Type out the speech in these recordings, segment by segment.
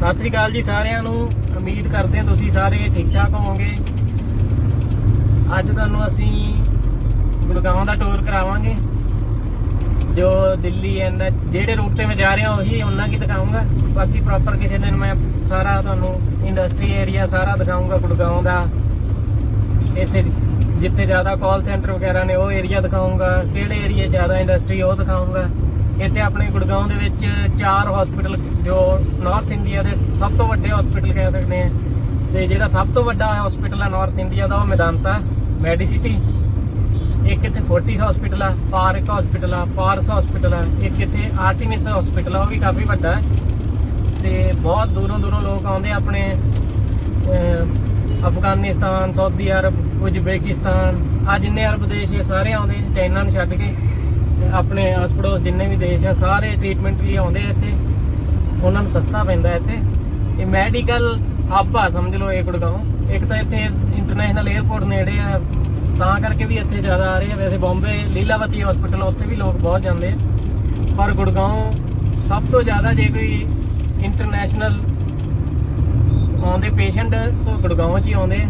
ਸਤਿ ਸ੍ਰੀ ਅਕਾਲ ਜੀ ਸਾਰਿਆਂ ਨੂੰ। ਉਮੀਦ ਕਰਦੇ ਹਾਂ ਤੁਸੀਂ ਸਾਰੇ ਠੀਕ ਠਾਕ ਹੋਵੋਗੇ। ਅੱਜ ਤੁਹਾਨੂੰ ਅਸੀਂ ਗੁੜਗਾਉਂ ਦਾ ਟੂਰ ਕਰਾਵਾਂਗੇ। ਜੋ ਦਿੱਲੀ ਐਂਡ ਜਿਹੜੇ ਰੂਟ ਤੇ ਮੈਂ ਜਾ ਰਿਹਾ, ਉਹੀ ਉਹਨਾਂ ਕੀ ਦਿਖਾਉਂਗਾ ਬਾਕੀ ਪ੍ਰੋਪਰ ਕਿਸੇ ਦਿਨ ਮੈਂ ਸਾਰਾ ਤੁਹਾਨੂੰ ਇੰਡਸਟਰੀ ਏਰੀਆ ਸਾਰਾ ਦਿਖਾਉਂਗਾ ਗੁੜਗਾਉਂ ਦਾ। ਇੱਥੇ ਜਿੱਥੇ ਜ਼ਿਆਦਾ ਕਾਲ ਸੈਂਟਰ ਵਗੈਰਾ ਨੇ, ਉਹ ਏਰੀਆ ਦਿਖਾਉਂਗਾ ਕਿਹੜੇ ਏਰੀਆ ਜ਼ਿਆਦਾ ਇੰਡਸਟਰੀ ਉਹ ਦਿਖਾਉਂਗਾ ਇੱਥੇ ਆਪਣੇ ਗੁੜਗਾਉਂ ਦੇ ਵਿੱਚ ਚਾਰ ਹਸਪੀਟਲ ਜੋ ਨਾਰਥ ਇੰਡੀਆ ਦੇ ਸਭ ਤੋਂ ਵੱਡੇ ਹਸਪੀਟਲ ਕਹਿ ਸਕਦੇ ਆ ਤੇ ਜਿਹੜਾ ਸਭ ਤੋਂ ਵੱਡਾ ਹਸਪੀਟਲ ਆ ਨਾਰਥ ਇੰਡੀਆ ਦਾ, ਉਹ ਮੈਦਾਨਤਾ ਮੈਡੀਸਿਟੀ ਇੱਕ ਇੱਥੇ ਫੋਰਟਿਸ ਹਸਪੀਟਲ ਆ ਪਾਰਕ ਹਸਪੀਟਲ ਆ ਪਾਰਸ ਹਸਪੀਟਲ ਆ, ਇੱਕ ਇੱਥੇ ਆਰਟੀਮਿਸ ਹਸਪੀਟਲ ਆ, ਉਹ ਵੀ ਕਾਫੀ ਵੱਡਾ ਹੈ। ਤੇ ਬਹੁਤ ਦੂਰੋਂ ਦੂਰੋਂ ਲੋਕ ਆਉਂਦੇ ਆਪਣੇ ਅਫਗਾਨਿਸਤਾਨ ਸਾਊਦੀ ਅਰਬ ਉਜ਼ਬੇਕਿਸਤਾਨ ਆ ਜਿੰਨੇ ਅਰਬ ਦੇਸ਼ ਇਹ ਸਾਰੇ ਆਉਂਦੇ ਚਾਈਨਾ ਨੂੰ ਛੱਡ ਕੇ। ਆਪਣੇ ਆਸ ਪੜੋਸ ਜਿੰਨੇ ਵੀ ਦੇਸ਼ ਆ, ਸਾਰੇ ਟ੍ਰੀਟਮੈਂਟ ਲਈ ਆਉਂਦੇ ਆ ਇੱਥੇ। ਉਹਨਾਂ ਨੂੰ ਸਸਤਾ ਪੈਂਦਾ ਇੱਥੇ। ਇਹ ਮੈਡੀਕਲ ਆਪਾ ਸਮਝ ਲਓ ਇਹ ਗੁੜਗਾਉਂ ਇੱਕ ਤਾਂ ਇੱਥੇ ਇੰਟਰਨੈਸ਼ਨਲ 에ਅਰਪੋਰਟ ਨੇੜੇ ਆ, ਤਾਂ ਕਰਕੇ ਵੀ ਇੱਥੇ ਜ਼ਿਆਦਾ ਆ ਰਹੇ ਆ। ਵੈਸੇ ਬੰਬੇ, ਲੀਲਾਵਤੀ ਹਸਪੀਟਲ ਉੱਥੇ ਵੀ ਲੋਕ ਬਹੁਤ ਜਾਂਦੇ ਆ। ਪਰ ਗੁੜਗਾਉਂ ਸਭ ਤੋਂ ਜ਼ਿਆਦਾ ਜੇ ਕੋਈ ਇੰਟਰਨੈਸ਼ਨਲ ਆਉਂਦੇ ਪੇਸ਼ੈਂਟ ਤੋਂ ਗੁੜਗਾਉਂ 'ਚ ਹੀ ਆਉਂਦੇ ਆ।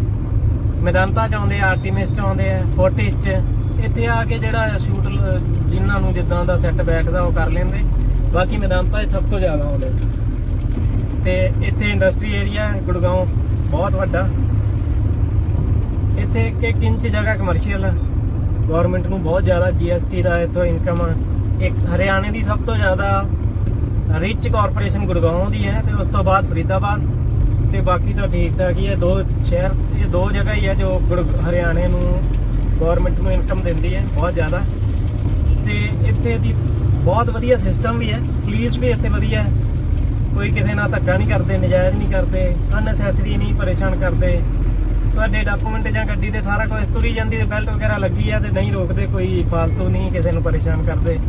ਮੈਦਾਂਤਾ 'ਚ ਆਉਂਦੇ ਆ ਆਰਟੀਮਿਸ 'ਚ ਆਉਂਦੇ ਆ ਫੋਰਟਿਸ 'ਚ। ਇੱਥੇ ਆ ਕੇ ਜਿਹੜਾ ਸ਼ੂਟ ਜਿਨ੍ਹਾਂ ਨੂੰ ਜਿੱਦਾਂ ਦਾ ਸੈੱਟ ਬੈਠਦਾ ਉਹ ਕਰ ਲੈਂਦੇ। ਬਾਕੀ ਮੈਦਾਨ ਤਾਂ ਇਹ ਸਭ ਤੋਂ ਜ਼ਿਆਦਾ ਆਉਂਦੇ ਤੇ ਇੱਥੇ ਇੰਡਸਟਰੀ ਏਰੀਆ ਗੁੜਗਾਉਂ, ਬਹੁਤ ਵੱਡਾ। ਇੱਥੇ ਇੱਕ ਇੱਕ ਇੰਚ ਜਗ੍ਹਾ ਕਮਰਸ਼ੀਅਲ ਹੈ। ਗਵਰਨਮੈਂਟ ਨੂੰ ਬਹੁਤ ਜ਼ਿਆਦਾ ਜੀਐਸਟੀ ਦਾ ਇੱਥੋਂ ਇਨਕਮ ਇੱਕ ਹਰਿਆਣੇ ਦੀ ਸਭ ਤੋਂ ਜ਼ਿਆਦਾ ਰਿਚ ਕਾਰਪੋਰੇਸ਼ਨ ਗੁੜਗਾਉਂ ਦੀ ਹੈ ਤੇ ਉਸ ਤੋਂ ਬਾਅਦ ਫਰੀਦਾਬਾਦ। ਤੇ ਬਾਕੀ ਤਾਂ ਠੀਕ ਠਾਕ ਹੀ ਹੈ, ਦੋ ਸ਼ਹਿਰ, ਇਹ ਦੋ ਜਗ੍ਹਾ ਹੀ ਹੈ ਜੋ ਗੁੜ- ਹਰਿਆਣੇ ਨੂੰ ਗਵਰਨਮੈਂਟ ਨੂੰ ਇਨਕਮ ਦਿੰਦੀ ਹੈ, ਬਹੁਤ ਜ਼ਿਆਦਾ। ਤੇ ਇੱਥੇ ਦੀ ਬਹੁਤ ਵਧੀਆ ਸਿਸਟਮ ਵੀ ਹੈ। ਪੁਲਿਸ ਵੀ ਇੱਥੇ ਵਧੀਆ ਹੈ। ਕੋਈ ਕਿਸੇ ਨਾਲ ਧੱਕਾ ਨਹੀਂ ਕਰਦੇ, ਨਜਾਇਜ਼ ਨਹੀਂ ਕਰਦੇ ਅਨਨੈਸੈਸਰੀ ਨਹੀਂ ਪਰੇਸ਼ਾਨ ਕਰਦੇ। ਤੁਹਾਡੇ ਡਾਕੂਮੈਂਟ ਜਾਂ ਗੱਡੀ ਦੇ ਸਾਰਾ ਕੁਝ ਤੁਰੀ ਜਾਂਦੀ ਤੇ ਬੈਲਟ ਵਗੈਰਾ ਲੱਗੀ ਆ ਤੇ ਨਹੀਂ ਰੋਕਦੇ, ਕੋਈ ਫਾਲਤੂ ਨਹੀਂ ਕਿਸੇ ਨੂੰ ਪਰੇਸ਼ਾਨ ਕਰਦੇ।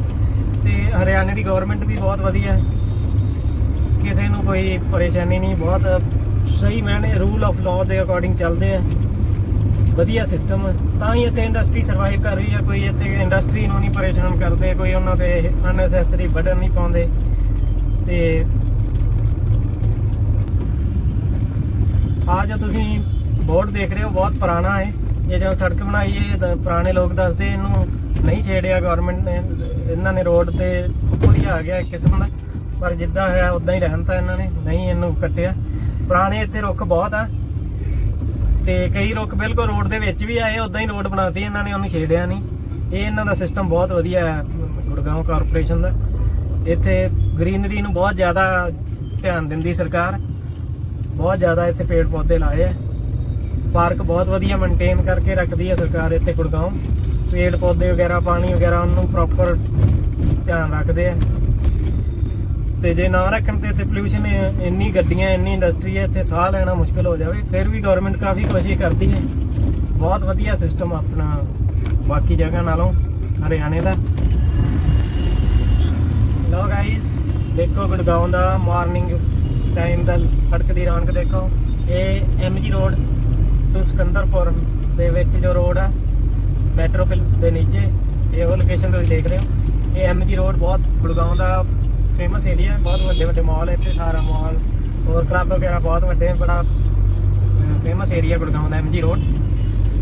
ਤੇ ਹਰਿਆਣੇ ਦੀ ਗਵਰਨਮੈਂਟ ਵੀ ਬਹੁਤ ਵਧੀਆ ਹੈ। ਕਿਸੇ ਨੂੰ ਕੋਈ ਪਰੇਸ਼ਾਨੀ ਨਹੀਂ, ਬਹੁਤ ਸਹੀ ਮੈਨੇ ਰੂਲ ਆਫ ਲਾਅ ਦੇ ਅਕੋਰਡਿੰਗ ਚੱਲਦੇ ਆ। ਵਧੀਆ ਸਿਸਟਮ ਤਾਂ ਹੀ ਇੱਥੇ ਇੰਡਸਟਰੀ ਸਰਵਾਈਵ ਕਰ ਰਹੀ ਹੈ ਕੋਈ ਇੱਥੇ ਇੰਡਸਟਰੀ ਨੂੰ ਨਹੀਂ ਪਰੇਸ਼ਾਨ ਕਰਦੇ, ਕੋਈ ਉਹਨਾਂ ਤੇ ਅਨਨੈਸੈਸਰੀ ਬਰਡਨ ਨਹੀਂ ਪਾਉਂਦੇ। ਤੇ ਆ ਜੋ ਤੁਸੀਂ ਬੋਰਡ ਦੇਖ ਰਹੇ ਹੋ, ਬਹੁਤ ਪੁਰਾਣਾ ਹੈ। ਇਹ ਜਦੋਂ ਸੜਕ ਬਣਾਈ ਹੈ, ਤਾਂ ਪੁਰਾਣੇ ਲੋਕ ਦੱਸਦੇ ਇਹਨੂੰ ਨਹੀਂ ਛੇੜਿਆ ਗਵਰਨਮੈਂਟ ਨੇ। ਇਹਨਾਂ ਨੇ ਰੋਡ ਤੇ ਉੱਪਰ ਹੀ ਆ ਗਿਆ ਕਿਸਮ ਦਾ। ਪਰ ਜਿੱਦਾਂ ਹੈ ਉਦਾਂ ਹੀ ਰਹਿਣ ਤਾਂ ਇਹਨਾਂ ਨੇ, ਨਹੀਂ ਇਹਨੂੰ ਕੱਟਿਆ। ਪੁਰਾਣੇ ਇੱਥੇ ਰੁੱਖ ਬਹੁਤ ਆ। ਤੇ ਕਈ ਲੋਕ ਬਿਲਕੁਲ ਰੋਡ ਦੇ ਵਿੱਚ ਵੀ ਆਏ ਉਦਾਂ ਹੀ ਰੋਡ ਬਣਾਤੀ, ਇਹਨਾਂ ਨੇ ਉਹਨੂੰ ਛੇੜਿਆ ਨਹੀਂ। ਇਹ ਇਹਨਾਂ ਦਾ ਸਿਸਟਮ ਬਹੁਤ ਵਧੀਆ ਹੈ ਗੁੜਗਾਉਂ ਕਾਰਪੋਰੇਸ਼ਨ ਦਾ। ਇੱਥੇ ਗ੍ਰੀਨਰੀ ਨੂੰ ਬਹੁਤ ਜ਼ਿਆਦਾ ਧਿਆਨ ਦਿੰਦੀ ਸਰਕਾਰ। ਬਹੁਤ ਜ਼ਿਆਦਾ ਇੱਥੇ ਪੇੜ ਪੌਦੇ ਲਾਏ ਆ। ਪਾਰਕ ਬਹੁਤ ਵਧੀਆ ਮੇਨਟੇਨ ਕਰਕੇ ਰੱਖਦੀ ਹੈ ਸਰਕਾਰ ਇੱਥੇ ਗੁੜਗਾਉਂ ਪੇੜ ਪੌਦੇ ਵਗੈਰਾ, ਪਾਣੀ ਵਗੈਰਾ, ਉਹਨੂੰ ਪ੍ਰੋਪਰ ਧਿਆਨ ਰੱਖਦੇ ਆ। ਤੇ ਜੇ ਨਾ ਰੱਖਣ ਤੇ ਇੱਥੇ ਪੋਲੂਸ਼ਨ ਇੰਨੀ ਗੱਡੀਆਂ, ਇੰਨੀ ਇੰਡਸਟਰੀ ਹੈ, ਇੱਥੇ ਸਾਹ ਲੈਣਾ ਮੁਸ਼ਕਲ ਹੋ ਜਾਵੇ, ਫਿਰ ਵੀ ਗਵਰਨਮੈਂਟ ਕਾਫੀ ਕੋਸ਼ਿਸ਼ ਕਰਦੀ ਹੈ। ਬਹੁਤ ਵਧੀਆ ਸਿਸਟਮ ਆਪਣਾ, ਬਾਕੀ ਜਗ੍ਹਾ ਨਾਲੋਂ, ਹਰਿਆਣੇ ਦਾ। ਲੋ ਗਾਈਸ ਦੇਖੋ ਗੁੜਗਾਉਂ ਦਾ ਮਾਰਨਿੰਗ ਟਾਈਮ ਦਾ ਸੜਕ ਦੀ ਰੌਣਕ ਦੇਖੋ। ਇਹ ਐਮਜੀ ਰੋਡ ਟੂ ਸਿਕੰਦਰਪੁਰ ਦੇ ਵਿੱਚ ਜੋ ਰੋਡ ਆ ਮੈਟਰੋ ਦੇ ਨੀਚੇ, ਇਹ ਉਹ ਲੋਕੇਸ਼ਨ ਤੁਸੀਂ ਦੇਖ ਰਹੇ ਹੋ। ਇਹ ਐਮਜੀ ਰੋਡ ਬਹੁਤ ਗੁੜਗਾਉਂ ਦਾ ਫੇਮਸ ਏਰੀਆ ਬਹੁਤ ਵੱਡੇ ਵੱਡੇ ਮਾਲ ਹੈ ਇੱਥੇ, ਸਾਰਾ ਮਾਲ ਹੋਰ ਕਲੱਬ ਵਗੈਰਾ ਬਹੁਤ ਵੱਡੇ ਬੜਾ ਫੇਮਸ ਏਰੀਆ ਗੁੜਗਾਉਂ ਦਾ ਐਮਜੀ ਰੋਡ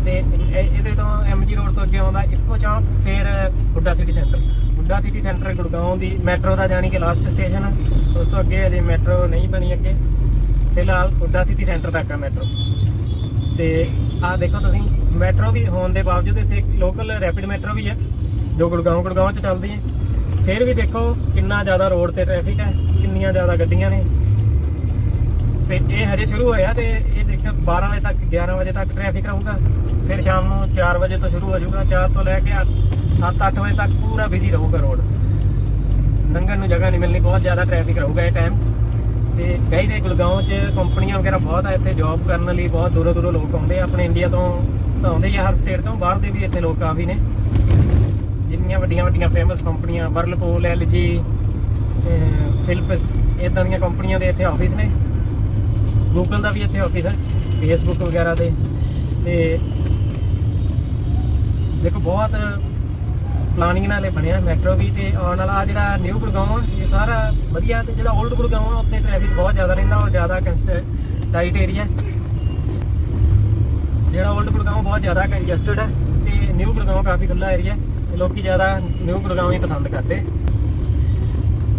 ਤੇ ਇਹ- ਇਹਦੇ ਤੋਂ ਐਮਜੀ ਰੋਡ ਤੋਂ ਅੱਗੇ ਆਉਂਦਾ ਇਫਕੋ ਚੌਂਕ ਫਿਰ HUDA city centre HUDA city centre Gurgaon ਦੀ ਮੈਟਰੋ ਦਾ ਜਾਣੀ ਕਿ ਲਾਸਟ ਸਟੇਸ਼ਨ ਆ। ਉਸ ਤੋਂ ਅੱਗੇ ਅਜੇ ਮੈਟਰੋ ਨਹੀਂ ਬਣੀ ਅੱਗੇ। ਫਿਲਹਾਲ ਹੁੱਡਾ ਸਿਟੀ ਸੈਂਟਰ ਤੱਕ ਆ ਮੈਟਰੋ ਤੇ ਆਹ ਦੇਖੋ ਤੁਸੀਂ ਮੈਟਰੋ ਵੀ ਹੋਣ ਦੇ ਬਾਵਜੂਦ ਇੱਥੇ ਲੋਕਲ ਰੈਪਿਡ ਮੈਟਰੋ ਵੀ ਹੈ, ਜੋ ਗੁੜਗਾਉਂ ਗੁੜਗਾਉਂ ਚ ਚੱਲਦੀ ਹੈ। ਫਿਰ ਵੀ ਦੇਖੋ ਕਿੰਨਾ ਜ਼ਿਆਦਾ ਰੋਡ ਤੇ ਟ੍ਰੈਫਿਕ ਹੈ, ਕਿੰਨੀਆਂ ਜ਼ਿਆਦਾ ਗੱਡੀਆਂ ਨੇ। ਤੇ ਇਹ ਹਜੇ ਸ਼ੁਰੂ ਹੋਇਆ ਤੇ ਇਹ ਦੇਖਿਆ 12 ਵਜੇ ਤੱਕ 11 ਵਜੇ ਤੱਕ ਟ੍ਰੈਫਿਕ ਰਹੂਗਾ। ਫਿਰ ਸ਼ਾਮ ਨੂੰ 4 ਵਜੇ ਤੋਂ ਸ਼ੁਰੂ ਹੋ ਜਾਊਗਾ। 4 ਤੋਂ ਲੈ ਕੇ 7-8 ਵਜੇ ਤੱਕ ਪੂਰਾ ਬਿਜ਼ੀ ਰਹੂਗਾ ਰੋਡ ਲੰਘਣ ਨੂੰ ਜਗ੍ਹਾ ਨਹੀਂ ਮਿਲਣੀ, ਬਹੁਤ ਜ਼ਿਆਦਾ ਟ੍ਰੈਫਿਕ ਰਹੂਗਾ ਇਹ ਟਾਈਮ ਤੇ ਕਈ ਦੇ ਗੁਲਗਾਉਂ 'ਚ ਕੰਪਨੀਆਂ ਵਗੈਰਾ ਬਹੁਤ ਆ ਇੱਥੇ ਜੌਬ ਕਰਨ ਲਈ ਬਹੁਤ ਦੂਰੋਂ ਦੂਰੋਂ ਲੋਕ ਆਉਂਦੇ ਆ। ਆਪਣੇ ਇੰਡੀਆ ਤੋਂ ਤਾਂ ਆਉਂਦੇ ਹੀ ਆ, ਹਰ ਸਟੇਟ ਤੋਂ, ਬਾਹਰ ਦੇ ਵੀ ਇੱਥੇ ਲੋਕ ਕਾਫੀ ਨੇ। ਜਿੰਨੀਆਂ ਵੱਡੀਆਂ ਵੱਡੀਆਂ ਫੇਮਸ ਕੰਪਨੀਆਂ ਵਰਲਪੂਲ ਐਲਜੀ ਫਿਲਪਸ ਇਦਾਂ ਦੀਆਂ ਕੰਪਨੀਆਂ ਦੇ ਇੱਥੇ ਆਫਿਸ ਨੇ। ਗੂਗਲ ਦਾ ਵੀ ਇੱਥੇ ਆਫਿਸ ਹੈ ਫੇਸਬੁੱਕ ਵਗੈਰਾ ਦੇ। ਤੇ ਦੇਖੋ, ਬਹੁਤ ਪਲਾਨਿੰਗ ਨਾਲੇ ਬਣਿਆ ਮੈਟਰੋ ਵੀ ਤੇ ਆਉਣ ਵਾਲਾ ਆਹ ਜਿਹੜਾ ਨਿਊ ਗੁੜਗਾਉਂ ਆ, ਇਹ ਸਾਰਾ ਵਧੀਆ ਤੇ ਜਿਹੜਾ 올ਡ ਗੁੜਗਾਉਂ ਆ, ਉੱਥੇ ਟ੍ਰੈਫਿਕ ਬਹੁਤ ਜ਼ਿਆਦਾ ਰਹਿੰਦਾ ਔਰ ਜ਼ਿਆਦਾ ਟਾਈਟ ਏਰੀਆ ਜਿਹੜਾ 올ਡ ਗੁੜਗਾਉਂ ਬਹੁਤ ਜ਼ਿਆਦਾ ਕੰਜਸਟਡ ਹੈ ਤੇ ਨਿਊ ਗੁੜਗਾਉਂ ਕਾਫੀ ਖੁੱਲਾ ਏਰੀਆ ਲੋਕੀ ਜ਼ਿਆਦਾ ਨਿਊ ਗੁੜਗਾਉਂ ਹੀ ਪਸੰਦ ਕਰਦੇ।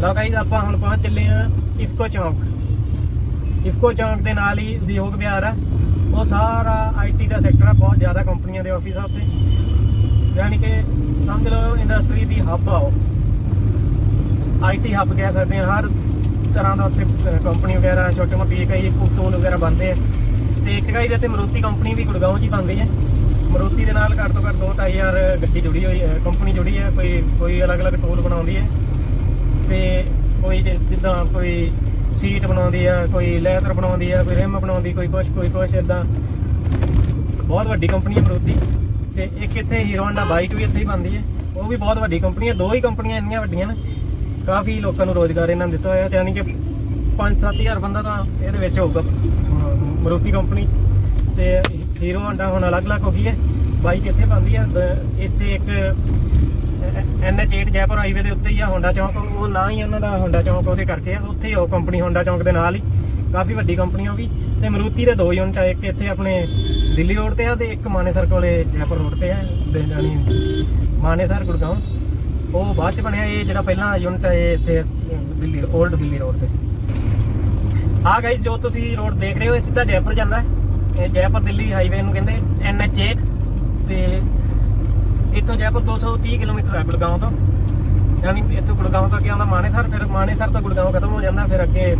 ਲਓ ਗਾਈਜ਼ ਆਪਾਂ ਹੁਣ ਪਹੁੰਚ ਚੱਲੇ ਆ ਇਫਕੋ ਚੌਂਕ। ਇਫਕੋ ਚੌਂਕ ਦੇ ਨਾਲ ਹੀ ਉਦਯੋਗ ਵਿਹਾਰ ਆ। ਉਹ ਸਾਰਾ ਆਈਟੀ ਦਾ ਸੈਕਟਰ ਆ, ਬਹੁਤ ਜ਼ਿਆਦਾ ਕੰਪਨੀਆਂ ਦੇ ਆਫਿਸ ਆ ਉੱਥੇ। ਯਾਨੀ ਕਿ ਸਮਝ ਲਓ ਇੰਡਸਟਰੀ ਦੀ ਹੱਬ ਆ ਉਹ। ਆਈਟੀ ਹੱਬ ਕਹਿ ਸਕਦੇ ਹਾਂ, ਹਰ ਤਰ੍ਹਾਂ ਦਾ ਉੱਥੇ ਕੰਪਨੀ ਵਗੈਰਾ ਛੋਟੇ ਮੋਟੇ ਕਈ ਟੂਲ ਵਗੈਰਾ ਬਣਦੇ ਆ। ਤੇ ਇੱਕ ਗਾਈ ਦੇ ਤੇ ਮਰੂਤੀ ਕੰਪਨੀ ਵੀ ਗੁੜਗਾਉਂ 'ਚ ਹੀ ਬਣਦੀ ਹੈ। ਮਰੂਤੀ ਦੇ ਨਾਲ ਘੱਟ ਤੋਂ ਘੱਟ 2-2000 ਗੱਡੀ ਜੁੜੀ ਹੋਈ ਹੈ ਕੰਪਨੀ ਜੁੜੀ ਹੈ, ਕੋਈ ਕੋਈ ਅਲੱਗ-ਅਲੱਗ ਟੂਲ ਬਣਾਉਂਦੀ ਹੈ। ਤੇ ਕੋਈ ਜਿੱਦਾਂ ਕੋਈ ਸੀਟ ਬਣਾਉਂਦੀ ਆ, ਕੋਈ ਲੈਦਰ ਬਣਾਉਂਦੀ ਆ, ਕੋਈ ਰਿਮ ਬਣਾਉਂਦੀ, ਕੋਈ ਕੁਛ ਕੋਈ ਕੁਛ ਇਦਾਂ ਬਹੁਤ ਵੱਡੀ ਕੰਪਨੀ ਹੈ ਮਰੂਤੀ ਤੇ ਇੱਕ ਇੱਥੇ ਹੀਰੋ ਹੋਂਡਾ ਬਾਈਕ ਵੀ ਇੱਥੇ ਹੀ ਬਣਦੀ ਹੈ। ਉਹ ਵੀ ਬਹੁਤ ਵੱਡੀ ਕੰਪਨੀ ਹੈ। ਦੋ ਹੀ ਕੰਪਨੀਆਂ ਇੰਨੀਆਂ ਵੱਡੀਆਂ ਨੇ। ਕਾਫੀ ਲੋਕਾਂ ਨੂੰ ਰੋਜ਼ਗਾਰ ਇਹਨਾਂ ਨੇ ਦਿੱਤਾ ਹੋਇਆ। ਯਾਨੀ ਕਿ 5-7000 ਬੰਦਾ ਤਾਂ ਇਹਦੇ ਵਿੱਚ ਹੋਊਗਾ। ਮਰੂਤੀ ਕੰਪਨੀ 'ਚ। ਤੇ ਹੀਰੋ ਹੋਂਡਾ ਹੁਣ ਅਲੱਗ-ਅਲੱਗ ਹੋ ਗਈ ਹੈ। ਬਾਈਕ ਇੱਥੇ ਪਾਉਂਦੀ ਆ ਦ- ਇੱਥੇ ਇੱਕ ਐਨਐਚ8 ਜੈਪੁਰ ਹਾਈਵੇ ਦੇ ਉੱਤੇ ਹੀ ਆ ਹੋਂਡਾ ਚੌਂਕ। ਉਹ ਨਾ ਹੀ ਉਹਨਾਂ ਦਾ ਹੋਂਡਾ ਚੌਂਕ ਉਹਦੇ ਕਰਕੇ ਆ। ਉੱਥੇ ਹੀ ਉਹ ਕੰਪਨੀ ਹੋਂਡਾ ਚੌਂਕ ਦੇ ਨਾਲ ਹੀ ਕਾਫੀ ਵੱਡੀ ਕੰਪਨੀ ਹੋ ਗਈ। ਤੇ ਮਰੂਤੀ ਦੇ ਦੋ ਯੂਨਿਟ ਆ। ਇੱਕ ਇੱਥੇ ਆਪਣੇ ਦਿੱਲੀ ਰੋਡ ਤੇ ਆ ਤੇ ਇੱਕ ਮਾਨੇਸਰ ਕੋਲੇ ਜੈਪੁਰ ਰੋਡ ਤੇ ਆ। ਦੇ ਮਾਨੇਸਰ ਗੁੜਗਾਉਂ। ਉਹ ਬਾਅਦ ਚ ਬਣਿਆ ਇਹ ਜਿਹੜਾ ਪਹਿਲਾਂ ਯੂਨਿਟ ਹੈ ਇਹ ਇੱਥੇ ਦਿੱਲੀ 올ਡ ਦਿੱਲੀ ਰੋਡ ਤੇ। ਆ ਗਾਈ ਜੋ ਤੁਸੀਂ ਰੋਡ ਦੇਖ ਰਹੇ ਹੋ, ਇਹ ਸਿੱਧਾ ਜੈਪੁਰ ਜਾਂਦਾ ਹੈ। ਇਹ ਜੈਪੁਰ ਦਿੱਲੀ ਹਾਈਵੇ ਨੂੰ ਕਹਿੰਦੇ NH8 ਤੇ ਇੱਥੋਂ ਜੈਪੁਰ 230 ਕਿਲੋਮੀਟਰ ਹੈ ਗੁੜਗਾਉਂ ਤੋਂ। ਯਾਨੀ ਇੱਥੋਂ ਗੁੜਗਾਉਂ ਤੋਂ ਅੱਗੇ ਆਉਂਦਾ ਮਾਨੇਸਰ, ਫਿਰ ਮਾਨੇਸਰ ਤੋਂ ਗੁੜਗਾਉਂ ਖਤਮ ਹੋ ਜਾਂਦਾ, ਫਿਰ ਅੱਗੇ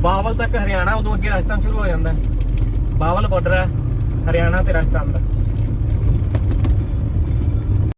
ਬਾਵਲ ਤੱਕ ਹਰਿਆਣਾ, ਉਦੋਂ ਅੱਗੇ ਰਾਜਸਥਾਨ ਸ਼ੁਰੂ ਹੋ ਜਾਂਦਾ। ਬਾਵਲ ਬਾਰਡਰ ਹੈ ਹਰਿਆਣਾ ਤੇ ਰਾਜਸਥਾਨ ਦਾ।